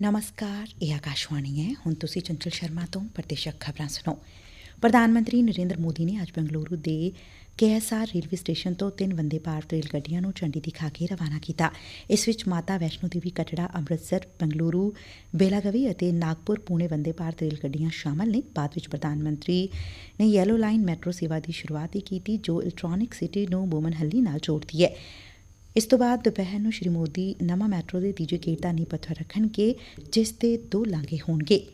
ਨਮਸਕਾਰ ਇਹ ਆਕਾਸ਼ਵਾਣੀ ਹੈ ਹੁਣ ਤੁਸੀਂ ਚੰਚਲ ਸ਼ਰਮਾ ਤੋਂ ਪ੍ਰਤੀਸ਼ਕ ਖਬਰਾਂ ਸੁਣੋ ਪ੍ਰਧਾਨ ਮੰਤਰੀ ਨਰਿੰਦਰ ਮੋਦੀ ਨੇ ਅੱਜ ਬੰਗਲੁਰੂ ਦੇ ਕੇਐਸਆਰ ਰੇਲਵੇ ਸਟੇਸ਼ਨ ਤੋਂ ਤਿੰਨ ਵੰਦੇ ਭਾਰਤ ਰੇਲ ਗੱਡੀਆਂ ਨੂੰ ਝੰਡੀ ਦਿਖਾ ਕੇ ਰਵਾਨਾ ਕੀਤਾ ਇਸ ਵਿੱਚ ਮਾਤਾ ਵੈਸ਼ਨੋ ਦੇਵੀ ਕਟੜਾ ਅੰਮ੍ਰਿਤਸਰ ਬੰਗਲੁਰੂ ਬੇਲਾਗਵੀ ਅਤੇ ਨਾਗਪੁਰ ਪੁਣੇ ਵੰਦੇ ਭਾਰਤ ਰੇਲ ਗੱਡੀਆਂ ਸ਼ਾਮਲ ਨੇ ਬਾਅਦ ਵਿੱਚ ਪ੍ਰਧਾਨ ਮੰਤਰੀ ਨੇ ਯੈਲੋ ਲਾਈਨ ਮੈਟਰੋ ਸੇਵਾ ਦੀ ਸ਼ੁਰੂਆਤ ਵੀ ਕੀਤੀ ਜੋ ਇਲੈਕਟ੍ਰੋਨਿਕ ਸਿਟੀ ਨੂੰ ਬੋਮਨਹੱਲੀ ਨਾਲ ਜੋੜਦੀ ਹੈ ਇਸ ਤੋਂ ਬਾਅਦ ਦੁਪਹਿਰ ਨੂੰ ਸ਼੍ਰੀ ਮੋਦੀ ਨਵਾਂ ਮੈਟਰੋ ਦੇ ਤੀਜੇ ਗੇਟ ਦਾ ਨੀਂਹ ਪੱਥਰ ਰੱਖਣਗੇ, ਜਿਸ ਦੇ ਦੋ ਲਾਂਘੇ ਹੋਣਗੇ।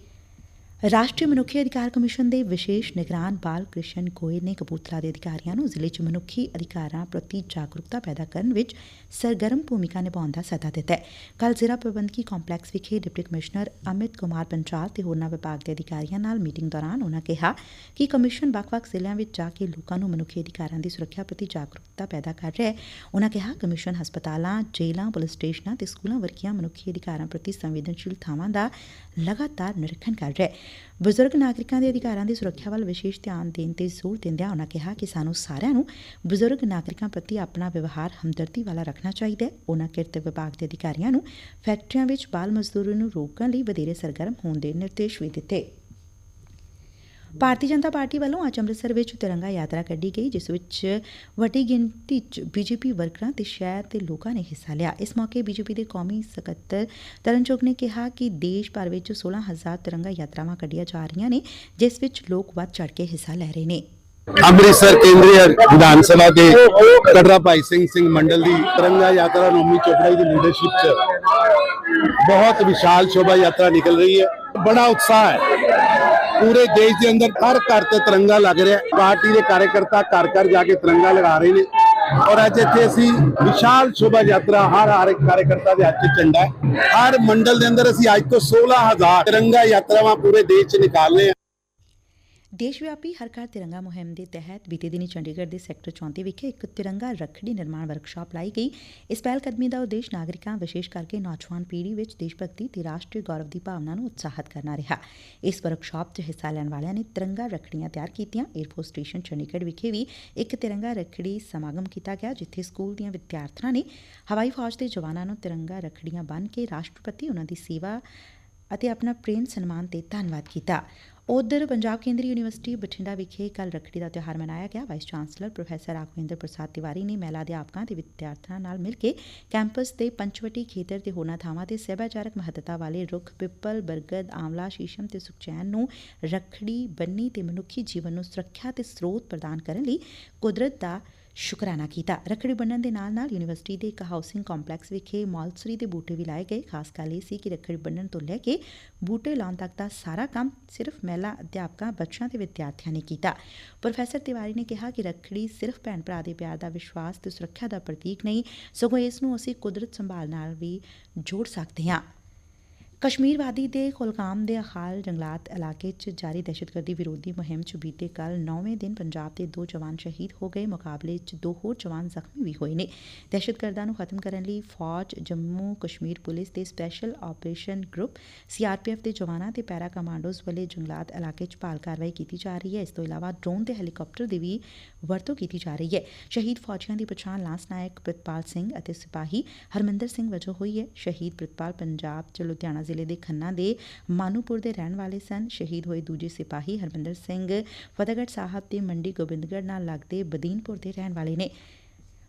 ਰਾਸ਼ਟਰੀ ਮਨੁੱਖੀ ਅਧਿਕਾਰ ਕਮਿਸ਼ਨ ਦੇ ਵਿਸ਼ੇਸ਼ ਨਿਗਰਾਨ ਬਾਲ ਕ੍ਰਿਸ਼ਨ ਗੋਇਲ ਨੇ ਕਪੂਰਥਲਾ ਦੇ ਅਧਿਕਾਰੀਆਂ ਨੂੰ ਜ਼ਿਲ੍ਹੇ 'ਚ ਮਨੁੱਖੀ ਅਧਿਕਾਰਾਂ ਪ੍ਰਤੀ ਜਾਗਰੂਕਤਾ ਪੈਦਾ ਕਰਨ ਵਿੱਚ ਸਰਗਰਮ ਭੂਮਿਕਾ ਨਿਭਾਉਣ ਦਾ ਸੱਦਾ ਦਿੱਤਾ ਹੈ। ਕੱਲ ਜ਼ਿਲ੍ਹਾ ਪ੍ਰਬੰਧਕੀ ਕੰਪਲੈਕਸ ਵਿਖੇ ਡਿਪਟੀ ਕਮਿਸ਼ਨਰ ਅਮਿਤ ਕੁਮਾਰ ਪੰਚਾਲ ਤੇ ਹੋਰਨਾਂ ਵਿਭਾਗ ਦੇ ਅਧਿਕਾਰੀਆਂ ਨਾਲ ਮੀਟਿੰਗ ਦੌਰਾਨ ਉਨ੍ਹਾਂ ਕਿਹਾ ਕਿ ਕਮਿਸ਼ਨ ਵੱਖ-ਵੱਖ ਜ਼ਿਲ੍ਹਿਆਂ ਵਿੱਚ ਜਾ ਕੇ ਲੋਕਾਂ ਨੂੰ ਮਨੁੱਖੀ ਅਧਿਕਾਰਾਂ ਦੀ ਸੁਰੱਖਿਆ ਪ੍ਰਤੀ ਜਾਗਰੂਕਤਾ ਪੈਦਾ ਕਰ ਰਿਹਾ ਹੈ। ਉਨ੍ਹਾਂ ਕਿਹਾ, ਕਮਿਸ਼ਨ ਹਸਪਤਾਲਾਂ, ਜੇਲ੍ਹਾਂ, ਪੁਲਿਸ ਸਟੇਸ਼ਨਾਂ ਤੇ ਸਕੂਲਾਂ ਵਰਗੀਆਂ ਮਨੁੱਖੀ ਅਧਿਕਾਰਾਂ ਪ੍ਰਤੀ ਸੰਵੇਦਨਸ਼ੀਲ ਥਾਵਾਂ ਦਾ ਲਗਾਤਾਰ ਨਿਰੀਖਣ ਕਰ ਰਿਹਾ ਹੈ। ਬਜ਼ੁਰਗ ਨਾਗਰਿਕਾਂ ਦੇ ਅਧਿਕਾਰਾਂ ਦੀ ਸੁਰੱਖਿਆ ਵੱਲ ਵਿਸ਼ੇਸ਼ ਧਿਆਨ ਦੇਣ ਤੇ ਜ਼ੋਰ ਦਿੰਦਿਆਂ ਉਨ੍ਹਾਂ ਕਿਹਾ ਕਿ ਸਾਨੂੰ ਸਾਰਿਆਂ ਨੂੰ ਬਜ਼ੁਰਗ ਨਾਗਰਿਕਾਂ ਪ੍ਰਤੀ ਆਪਣਾ ਵਿਵਹਾਰ ਹਮਦਰਦੀ ਵਾਲਾ ਰੱਖਣਾ ਚਾਹੀਦਾ ਹੈ। ਉਨ੍ਹਾਂ ਕਿਰਤ ਵਿਭਾਗ ਦੇ ਅਧਿਕਾਰੀਆਂ ਨੂੰ ਫੈਕਟਰੀਆਂ ਵਿੱਚ ਬਾਲ ਮਜ਼ਦੂਰੀ ਨੂੰ ਰੋਕਣ ਲਈ ਵਧੇਰੇ ਸਰਗਰਮ ਹੋਣ ਦੇ ਨਿਰਦੇਸ਼ ਵੀ ਦਿੱਤੇ। ਭਾਰਤੀ ਜਨਤਾ ਪਾਰਟੀ ਵੱਲੋਂ ਅੱਜ ਅੰਮ੍ਰਿਤਸਰ ਵਿੱਚ ਤਿਰੰਗਾ ਯਾਤਰਾ ਕੱਢੀ ਗਈ, ਜਿਸ ਵਿੱਚ ਵੱਡੀ ਗਿਣਤੀ 'ਚ ਬੀਜੇਪੀ ਵਰਕਰਾਂ ਤੇ ਸ਼ਹਿਰ ਦੇ ਲੋਕਾਂ ਨੇ ਹਿੱਸਾ ਲਿਆ। ਇਸ ਮੌਕੇ ਬੀਜੇਪੀ ਦੇ ਕੌਮੀ ਸਕੱਤਰ ਤਰਨ ਤਰਨਚੋਕ ਨੇ ਕਿਹਾ ਕਿ ਦੇਸ਼ ਭਰ ਵਿੱਚ 16000 ਤਿਰੰਗਾ ਯਾਤਰਾਵਾਂ ਕੱਢੀਆਂ ਜਾ ਰਹੀਆਂ ਨੇ, ਜਿਸ ਵਿੱਚ ਲੋਕ ਵੱਧ ਚੜ ਕੇ ਹਿੱਸਾ ਲੈ ਰਹੇ ਨੇ। ਅੰਮ੍ਰਿਤਸਰ ਕੇਂਦਰੀ ਵਿਧਾਨ ਸਭਾ ਦੇ ਕਟਰਾ ਭਾਈ ਸਿੰਘ ਸਿੰਘ ਮੰਡਲ ਦੀ ਤਿਰੰਗਾ ਯਾਤਰਾ ਨੋਮੀ ਚੋਪੜਾ ਦੀ ਲੀਡਰਸ਼ਿਪ 'ਚ ਬਹੁਤ ਵਿਸ਼ਾਲ ਸ਼ੋਭਾ ਯਾਤਰਾ ਨਿਕਲ ਰਹੀ ਹੈ। ਬੜਾ ਉਤਸ਼ਾਹ ਹੈ। ਪੂਰੇ ਦੇਸ਼ ਦੇ ਅੰਦਰ ਹਰ ਘਰ ਤੇ ਤਿਰੰਗਾ ਲੱਗ ਰਿਹਾ ਪਾਰਟੀ ਦੇ ਕਾਰਜਕਰਤਾ ਘਰ ਘਰ ਜਾ ਕੇ ਤਿਰੰਗਾ ਲਗਾ ਰਹੇ ਨੇ। ਔਰ ਅੱਜ ਇੱਥੇ ਅਸੀਂ ਵਿਸ਼ਾਲ ਸ਼ੋਭਾ ਯਾਤਰਾ ਹਰ ਹਰ ਇੱਕ ਕਾਰਜਕਰਤਾ ਦੇ ਹੱਥ 'ਚ ਝੰਡਾ ਹਰ ਮੰਡਲ ਦੇ ਅੰਦਰ ਅਸੀਂ ਅੱਜ ਤੋਂ 16000 ਤਿਰੰਗਾ ਯਾਤਰਾਵਾਂ ਪੂਰੇ ਦੇਸ਼ 'ਚ ਨਿਕਾਲਨੇ ਦੇਸ਼ ਵਿਆਪੀ ਹਰ ਘਰ ਤਿਰੰਗਾ ਮੁਹਿੰਮ ਦੇ ਤਹਿਤ ਬੀਤੇ ਦਿਨੀ ਚੰਡੀਗੜ੍ਹ ਦੇ ਸੈਕਟਰ 34 ਵਿਖੇ ਇੱਕ ਤਿਰੰਗਾ ਰੱਖੜੀ ਨਿਰਮਾਣ ਵਰਕਸ਼ਾਪ ਲਾਈ ਗਈ। ਇਸ ਪਹਿਲ ਕਦਮੀ ਦਾ ਉਦੇਸ਼ ਨਾਗਰਿਕਾਂ, ਵਿਸ਼ੇਸ਼ ਕਰਕੇ ਨੌਜਵਾਨ ਪੀੜ੍ਹੀ ਵਿੱਚ ਦੇਸ਼ ਭਗਤੀ ਤੇ ਰਾਸ਼ਟਰੀ ਗੌਰਵ ਦੀ ਭਾਵਨਾ ਨੂੰ ਉਤਸ਼ਾਹਿਤ ਕਰਨਾ ਰਿਹਾ। ਇਸ ਵਰਕਸ਼ਾਪ 'ਚ ਹਿੱਸਾ ਲੈਣ ਵਾਲਿਆਂ ਨੇ ਤਿਰੰਗਾ ਰੱਖੜੀਆਂ ਤਿਆਰ ਕੀਤੀਆਂ। 에ਅਰਫੋਰਸ ਸਟੇਸ਼ਨ ਚੰਡੀਗੜ੍ਹ ਵਿਖੇ ਵੀ ਇੱਕ ਤਿਰੰਗਾ ਰੱਖੜੀ ਸਮਾਗਮ ਕੀਤਾ ਗਿਆ, ਜਿੱਥੇ ਸਕੂਲ ਦੀਆਂ ਵਿਦਿਆਰਥਣਾਂ ਨੇ ਹਵਾਈ ਫੌਜ ਦੇ ਜਵਾਨਾਂ ਨੂੰ ਤਿਰੰਗਾ ਰੱਖੜੀਆਂ ਬੰਨ੍ਹ ਕੇ ਰਾਸ਼ਟਰਪਤੀ, ਉਹਨਾਂ ਦੀ ਸੇਵਾ ਅਤੇ ਆਪਣਾ ਪ੍ਰੇਮ ਸਨਮਾਨ ਤੇ ਧੰਨਵਾਦ ਕੀਤਾ। ਉਧਰ ਪੰਜਾਬ ਕੇਂਦਰੀ ਯੂਨੀਵਰਸਿਟੀ ਬਠਿੰਡਾ ਵਿਖੇ ਕੱਲ ਰੱਖੜੀ ਦਾ ਤਿਉਹਾਰ ਮਨਾਇਆ ਗਿਆ। Vice chancellor professor Raghvinder Prasad Tiwari ਨੇ ਮਹਿਲਾ ਅਧਿਆਪਕਾਂ ਤੇ ਵਿਦਿਆਰਥਣਾਂ ਨਾਲ ਮਿਲ ਕੇ ਕੈਂਪਸ ਦੇ ਪੰਚਵਟੀ ਖੇਤਰ ਤੇ ਹੋਰਨਾਂ ਥਾਵਾਂ ਤੇ ਸੱਭਿਆਚਾਰਕ ਮਹੱਤਤਾ ਵਾਲੇ ਰੁੱਖ, ਪਿੱਪਲ, ਬਰਗਦ, ਆਂਵਲਾ, ਸ਼ੀਸ਼ਮ ਤੇ ਸੁਖਚੈਨ ਨੂੰ ਰੱਖੜੀ, ਬੰਨੀ ਤੇ ਮਨੁੱਖੀ ਜੀਵਨ ਨੂੰ ਸੁਰੱਖਿਆ ਤੇ ਸਰੋਤ ਪ੍ਰਦਾਨ ਕਰਨ ਲਈ ਕੁਦਰਤ ਦਾ ਸ਼ੁਕਰਾਨਾ ਕੀਤਾ। ਰੱਖੜੀ ਬੰਨਣ ਦੇ ਨਾਲ ਨਾਲ ਯੂਨੀਵਰਸਿਟੀ ਦੇ ਇੱਕ ਹਾਊਸਿੰਗ ਕੰਪਲੈਕਸ ਵਿਖੇ ਮੌਲਸਰੀ ਦੇ ਬੂਟੇ ਵੀ ਲਾਏ ਗਏ। ਖਾਸ ਗੱਲ ਇਹ ਸੀ ਕਿ ਰੱਖੜੀ ਬੰਨਣ ਤੋਂ ਲੈ ਕੇ ਬੂਟੇ ਲਾਉਣ ਤੱਕ ਦਾ ਸਾਰਾ ਕੰਮ ਸਿਰਫ ਮਹਿਲਾ ਅਧਿਆਪਕਾਂ, ਬੱਚਿਆਂ ਤੇ ਵਿਦਿਆਰਥੀਆਂ ਨੇ ਕੀਤਾ। ਪ੍ਰੋਫੈਸਰ ਤਿਵਾਰੀ ਨੇ ਕਿਹਾ ਕਿ ਰੱਖੜੀ ਸਿਰਫ ਭੈਣ ਭਰਾ ਦੇ ਪਿਆਰ ਦਾ ਵਿਸ਼ਵਾਸ ਤੇ ਸੁਰੱਖਿਆ ਦਾ ਪ੍ਰਤੀਕ ਨਹੀਂ, ਸਗੋਂ ਇਸ ਨੂੰ ਅਸੀਂ ਕੁਦਰਤ ਸੰਭਾਲ ਨਾਲ ਵੀ ਜੋੜ ਸਕਦੇ ਹਾਂ। ਕਸ਼ਮੀਰ ਵਾਦੀ ਦੇ ਕੁਲਗਾਮ ਦੇ ਅਖਾਲ ਜੰਗਲਾਤ ਇਲਾਕੇ 'ਚ ਜਾਰੀ ਦਹਿਸ਼ਤਗਰਦੀ ਵਿਰੋਧੀ ਮੁਹਿੰਮ 'ਚ ਬੀਤੇ ਕੱਲ 9ਵੇਂ ਦਿਨ ਪੰਜਾਬ ਦੇ ਦੋ ਜਵਾਨ ਸ਼ਹੀਦ ਹੋ ਗਏ। ਮੁਕਾਬਲੇ 'ਚ ਦੋ ਹੋਰ ਜਵਾਨ ਜ਼ਖਮੀ ਵੀ ਹੋਏ ਨੇ। ਦਹਿਸ਼ਤਗਰਦਾਂ ਨੂੰ ਖਤਮ ਕਰਨ ਲਈ ਫੌਜ, ਜੰਮੂ ਕਸ਼ਮੀਰ ਪੁਲਿਸ ਦੇ ਸਪੈਸ਼ਲ ਆਪਰੇਸ਼ਨ ਗਰੁੱਪ, ਸੀਆਰਪੀਐਫ ਦੇ ਜਵਾਨਾਂ ਤੇ ਪੈਰਾ ਕਮਾਂਡੋਜ਼ ਵੱਲੇ ਜੰਗਲਾਤ ਇਲਾਕੇ 'ਚ ਭਾਲ ਕਾਰਵਾਈ ਕੀਤੀ ਜਾ ਰਹੀ ਹੈ। ਇਸ ਤੋਂ ਇਲਾਵਾ ਡਰੋਨ ਤੇ ਹੈਲੀਕਾਪਟਰ ਦੀ ਵੀ ਵਰਤੋਂ ਕੀਤੀ ਜਾ ਰਹੀ ਹੈ। ਸ਼ਹੀਦ ਫੌਜੀਆਂ ਦੀ ਪਛਾਣ ਲਾਂਸ ਨਾਇਕ ਪ੍ਰਿਤਪਾਲ ਸਿੰਘ ਅਤੇ ਸਿਪਾਹੀ ਹਰਮਿੰਦਰ ਸਿੰਘ ਵਜੋਂ ਹੋਈ ਹੈ। ਸ਼ਹੀਦ ਪ੍ਰਿਤਪਾਲ ਪੰਜਾਬ 'ਚ ਲੁਧਿਆਣਾ ਜ਼ਿਲ੍ਹੇ ਦੇ ਖੰਨਾ ਦੇ ਮਾਨੂਪੁਰ ਦੇ ਰਹਿਣ ਵਾਲੇ ਸਨ। ਸ਼ਹੀਦ ਹੋਏ ਦੂਜੇ ਸਿਪਾਹੀ ਹਰਮਿੰਦਰ ਸਿੰਘ, ਫਤਿਹਗੜ੍ਹ ਸਾਹਿਬ ਤੇ ਮੰਡੀ ਗੋਬਿੰਦਗੜ੍ਹ ਨਾਲ ਲੱਗਦੇ ਬਦੀਨਪੁਰ ਦੇ ਰਹਿਣ ਵਾਲੇ ਨੇ।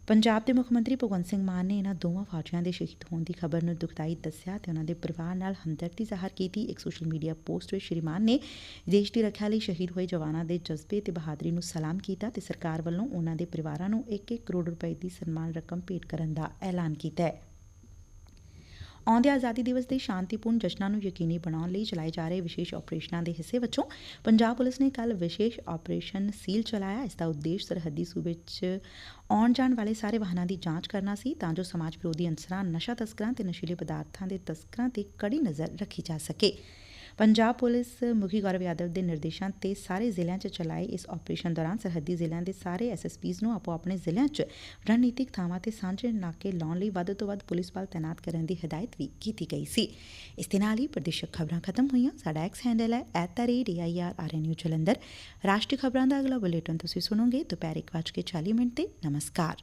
ਪੰਜਾਬ ਦੇ ਮੁੱਖ ਮੰਤਰੀ ਭਗਵੰਤ ਸਿੰਘ ਮਾਨ ਨੇ ਇਹਨਾਂ ਦੋਵਾਂ ਫੌਜੀਆਂ ਦੇ ਸ਼ਹੀਦ ਹੋਣ ਦੀ ਖਬਰ ਨੂੰ ਦੁਖਦਾਈ ਦੱਸਿਆ ਤੇ ਉਹਨਾਂ ਦੇ ਪਰਿਵਾਰ ਨਾਲ ਹਮਦਰਦੀ ਜ਼ਾਹਰ ਕੀਤੀ। ਇੱਕ ਸੋਸ਼ਲ ਮੀਡੀਆ ਪੋਸਟ ਵਿੱਚ ਸ਼੍ਰੀ ਮਾਨ ਨੇ ਦੇਸ਼ ਦੀ ਰੱਖਿਆ ਲਈ ਸ਼ਹੀਦ ਹੋਏ ਜਵਾਨਾਂ ਦੇ ਜਜ਼ਬੇ ਤੇ ਬਹਾਦਰੀ ਨੂੰ ਸਲਾਮ ਕੀਤਾ ਤੇ ਸਰਕਾਰ ਵੱਲੋਂ ਉਹਨਾਂ ਦੇ ਪਰਿਵਾਰਾਂ ਨੂੰ 1-1 ਕਰੋੜ ਰੁਪਏ ਦੀ ਸਨਮਾਨ ਰਕਮ ਭੇਟ ਕਰਨ ਦਾ ਐਲਾਨ ਕੀਤਾ ਹੈ। ਆਉਂਦੇ ਆਜ਼ਾਦੀ ਦਿਵਸ ਦੇ ਸ਼ਾਂਤੀਪੂਰਨ ਜਸ਼ਨਾਂ ਨੂੰ ਯਕੀਨੀ ਬਣਾਉਣ ਲਈ ਚਲਾਏ ਜਾ ਰਹੇ ਵਿਸ਼ੇਸ਼ ਆਪਰੇਸ਼ਨਾਂ ਦੇ ਹਿੱਸੇ ਵਜੋਂ ਪੰਜਾਬ ਪੁਲਿਸ ਨੇ ਕੱਲ ਵਿਸ਼ੇਸ਼ ਆਪਰੇਸ਼ਨ ਸੀਲ ਚਲਾਇਆ। ਇਸ ਦਾ ਉਦੇਸ਼ ਸਰਹੱਦੀ ਸੂਬੇ 'ਚ ਆਉਣ ਜਾਣ ਵਾਲੇ ਸਾਰੇ ਵਾਹਨਾਂ ਦੀ ਜਾਂਚ ਕਰਨਾ ਸੀ ਤਾਂ ਜੋ ਸਮਾਜ ਵਿਰੋਧੀ ਅੰਸਰਾਂ ਨਸ਼ਾ ਤਸਕਰਾਂ ਤੇ ਨਸ਼ੀਲੇ ਪਦਾਰਥਾਂ ਦੇ ਤਸਕਰਾਂ ਤੇ ਕੜੀ ਨਜ਼ਰ ਰੱਖੀ ਜਾ ਸਕੇ। ਪੰਜਾਬ ਪੁਲਿਸ ਮੁਖੀ ਗੌਰਵ ਯਾਦਵ ਦੇ ਨਿਰਦੇਸ਼ਾਂ ਤੇ ਸਾਰੇ ਜ਼ਿਲ੍ਹਿਆਂ 'ਚ ਚਲਾਏ ਇਸ ਆਪਰੇਸ਼ਨ ਦੌਰਾਨ ਸਰਹੱਦੀ ਜ਼ਿਲ੍ਹਿਆਂ ਦੇ ਸਾਰੇ ਐਸਐਸਪੀਜ਼ ਨੂੰ ਆਪੋ ਆਪਣੇ ਜ਼ਿਲ੍ਹਿਆਂ 'ਚ ਰਣਨੀਤਿਕ ਥਾਵਾਂ ਤੇ ਸਾਂਝੇ ਨਾਕੇ ਲਾਉਣ ਲਈ ਵੱਧ ਤੋਂ ਵੱਧ ਪੁਲਿਸ ਬਲ ਤਾਇਨਾਤ ਕਰਨ ਦੀ ਹਦਾਇਤ ਵੀ ਕੀਤੀ ਗਈ ਸੀ। ਇਸ ਦੇ ਨਾਲ ਹੀ ਪ੍ਰਦੇਸ਼ਕ ਖਬਰਾਂ ਖਤਮ ਹੋਈਆਂ। ਸਾਡਾ ਐਕਸ ਹੈਂਡਲ ਹੈ @air ਜਲੰਧਰ। ਰਾਸ਼ਟਰੀ ਖਬਰਾਂ ਦਾ ਅਗਲਾ ਬੁਲੇਟਿਨ ਤੁਸੀਂ ਸੁਣੋਗੇ। ਦੁਪਹਿਰ 1:40 ਮਿੰਟ ਤੇ ਨਮਸਕਾਰ।